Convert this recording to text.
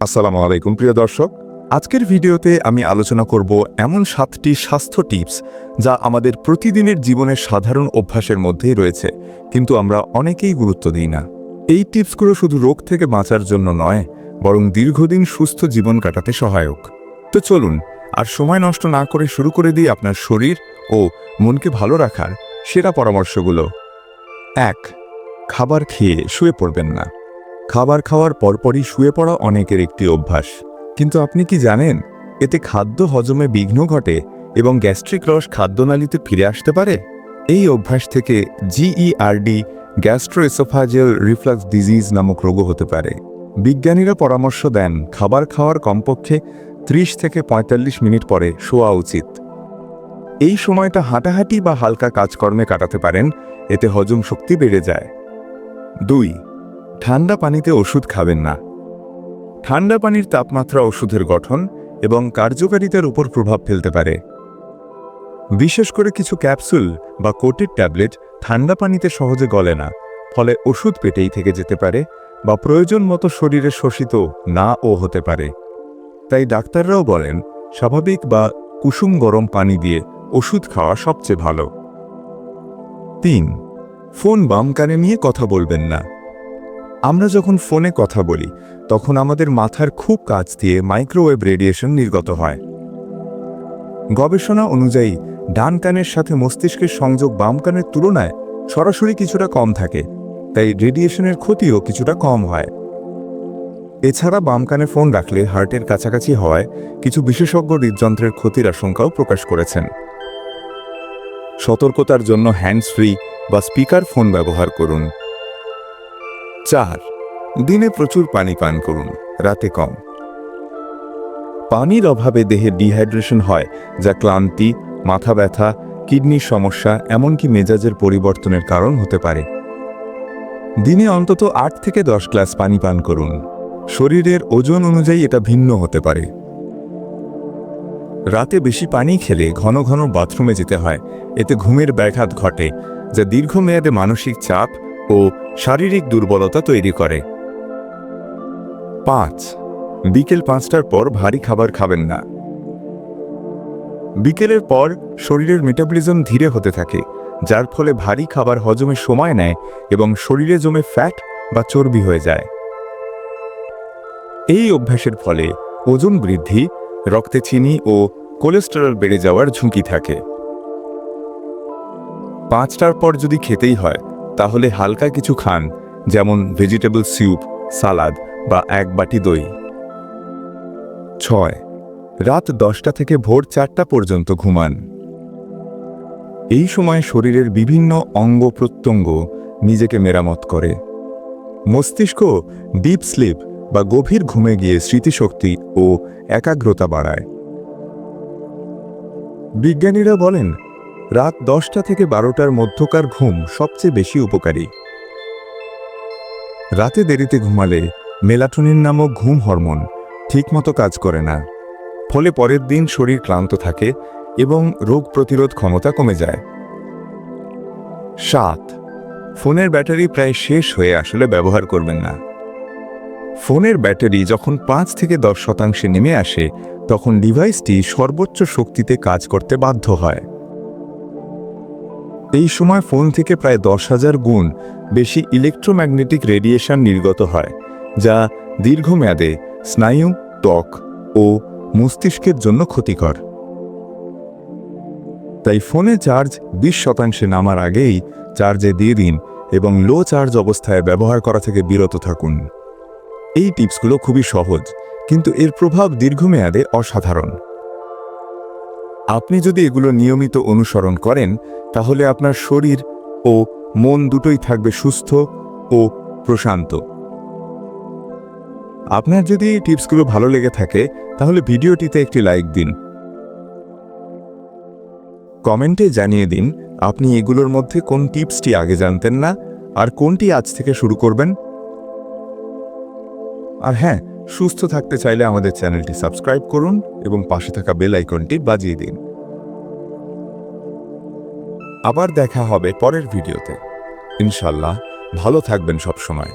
আসসালামু আলাইকুম, প্রিয় দর্শক। আজকের ভিডিওতে আমি আলোচনা করব এমন সাতটি স্বাস্থ্য টিপস যা আমাদের প্রতিদিনের জীবনের সাধারণ অভ্যাসের মধ্যেই রয়েছে, কিন্তু আমরা অনেকেই গুরুত্ব দিই না। এই টিপসগুলো শুধু রোগ থেকে বাঁচার জন্য নয়, বরং দীর্ঘদিন সুস্থ জীবন কাটাতে সহায়ক। তো চলুন, আর সময় নষ্ট না করে শুরু করে দিই আপনার শরীর ও মনকে ভালো রাখার সেরা পরামর্শগুলো। এক, খাবার খেয়ে শুয়ে পড়বেন না। খাবার খাওয়ার পরপরই শুয়ে পড়া অনেকের একটি অভ্যাস। কিন্তু আপনি কি জানেন, এতে খাদ্য হজমে বিঘ্ন ঘটে এবং গ্যাস্ট্রিক রস খাদ্যনালীতে ফিরে আসতে পারে? এই অভ্যাস থেকে জিইআরডি গ্যাস্ট্রোএসোফাজিয়াল রিফ্লাক্স ডিজিজ নামক রোগও হতে পারে। বিজ্ঞানীরা পরামর্শ দেন, খাবার খাওয়ার কমপক্ষে ত্রিশ থেকে ৪৫ মিনিট পরে শোয়া উচিত। এই সময়টা হাঁটাহাঁটি বা হালকা কাজকর্মে কাটাতে পারেন, এতে হজম শক্তি বেড়ে যায়। দুই ঠান্ডা পানিতে ওষুধ খাবেন না। ঠান্ডা পানির তাপমাত্রা ওষুধের গঠন এবং কার্যকারিতার উপর প্রভাব ফেলতে পারে। বিশেষ করে কিছু ক্যাপসুল বা কোটের ট্যাবলেট ঠান্ডা পানিতে সহজে গলে না, ফলে ওষুধ পেটেই থেকে যেতে পারে বা প্রয়োজন মতো শরীরে শোষিত না ও হতে পারে। তাই ডাক্তাররাও বলেন, স্বাভাবিক বা কুসুম গরম পানি দিয়ে ওষুধ খাওয়া সবচেয়ে ভালো। তিন, ফোন বাম কানে নিয়ে কথা বলবেন না। আমরা যখন ফোনে কথা বলি, তখন আমাদের মাথার খুব কাছ দিয়ে মাইক্রোওয়েভ রেডিয়েশন নির্গত হয়। গবেষণা অনুযায়ী, ডান কানের সাথে মস্তিষ্কের সংযোগ বাম কানের তুলনায় সরাসরি কিছুটা কম থাকে, তাই রেডিয়েশনের ক্ষতিও কিছুটা কম হয়। এছাড়া বাম কানে ফোন রাখলে হার্টের কাছাকাছি হওয়ায় কিছু বিশেষজ্ঞ হৃদযন্ত্রের ক্ষতির আশঙ্কাও প্রকাশ করেছেন। সতর্কতার জন্য হ্যান্ডস ফ্রি বা স্পিকার ফোন ব্যবহার করুন। চার। দিনে প্রচুর পানি পান করুন, রাতে কম। পানির অভাবে দেহে ডিহাইড্রেশন হয়, যা ক্লান্তি, মাথা ব্যথা, কিডনির সমস্যা, এমনকি মেজাজের পরিবর্তনের কারণ হতে পারে। দিনে অন্তত আট থেকে দশ গ্লাস পানি পান করুন। শরীরের ওজন অনুযায়ী এটা ভিন্ন হতে পারে। রাতে বেশি পানি খেলে ঘন ঘন বাথরুমে যেতে হয়। এতে ঘুমের ব্যাঘাত ঘটে, যা দীর্ঘমেয়াদে মানসিক চাপ ও শারীরিক দুর্বলতা তৈরি করে। পাঁচ। বিকেল পাঁচটার পর ভারী খাবার খাবেন না। বিকেলের পর শরীরের মেটাবলিজম ধীরে হতে থাকে, যার ফলে ভারী খাবার হজমে সময় নেয় এবং শরীরে জমে ফ্যাট বা চর্বি হয়ে যায়। এই অভ্যাসের ফলে ওজন বৃদ্ধি, রক্তে চিনি ও কোলেস্টেরল বেড়ে যাওয়ার ঝুঁকি থাকে। পাঁচটার পর যদি খেতেই হয় তাহলে হালকা কিছু খান, যেমন ভেজিটেবল স্যুপ সালাদ বা এক বাটি দই। ছয়, রাত দশটা থেকে ভোর চারটা পর্যন্ত ঘুমান। এই সময় শরীরের বিভিন্ন অঙ্গ প্রত্যঙ্গ নিজেকে মেরামত করে। মস্তিষ্ক ডিপ স্লিপ বা গভীর ঘুমে গিয়ে স্মৃতিশক্তি ও একাগ্রতা বাড়ায়। বিজ্ঞানীরা বলেন রাত দশটা থেকে বারোটার মধ্যকার ঘুম সবচেয়ে বেশি উপকারী। রাতে দেরিতে ঘুমালে মেলাটোনিন নামক ঘুম হরমোন ঠিকমতো কাজ করে না। ফলে পরের দিন শরীর ক্লান্ত থাকে এবং রোগ প্রতিরোধ ক্ষমতা কমে যায়। সাত, ফোনের ব্যাটারি প্রায় শেষ হয়ে আসলে ব্যবহার করবেন না। ফোনের ব্যাটারি যখন পাঁচ থেকে দশ শতাংশে নেমে আসে, তখন ডিভাইসটি সর্বোচ্চ শক্তিতে কাজ করতে বাধ্য হয়। এই সময় ফোন থেকে প্রায় দশ হাজার গুণ বেশি ইলেকট্রোম্যাগনেটিক রেডিয়েশন নির্গত হয়, যা দীর্ঘমেয়াদে স্নায়ু, ত্বক ও মস্তিষ্কের জন্য ক্ষতিকর। তাই ফোনে চার্জ বিশ শতাংশে নামার আগেই চার্জে দিয়ে দিন এবং লো চার্জ অবস্থায় ব্যবহার করা থেকে বিরত থাকুন। এই টিপসগুলো খুবই সহজ, কিন্তু এর প্রভাব দীর্ঘমেয়াদে অসাধারণ। আপনি যদি এগুলো নিয়মিত অনুসরণ করেন, তাহলে আপনার শরীর ও মন দুটোই থাকবে সুস্থ ও প্রশান্ত। আপনার যদি এই টিপসগুলো ভালো লেগে থাকে, তাহলে ভিডিওটিতে একটি লাইক দিন। কমেন্টে জানিয়ে দিন, আপনি এগুলোর মধ্যে কোন টিপসটি আগে জানতেন না, আর কোনটি আজ থেকে শুরু করবেন? আর হ্যাঁ সুস্থ থাকতে চাইলে আমাদের চ্যানেলটি সাবস্ক্রাইব করুন এবং পাশে থাকা বেল আইকনটি বাজিয়ে দিন। আবার দেখা হবে পরের ভিডিওতে। ইনশাল্লাহ ভালো থাকবেন সব সময়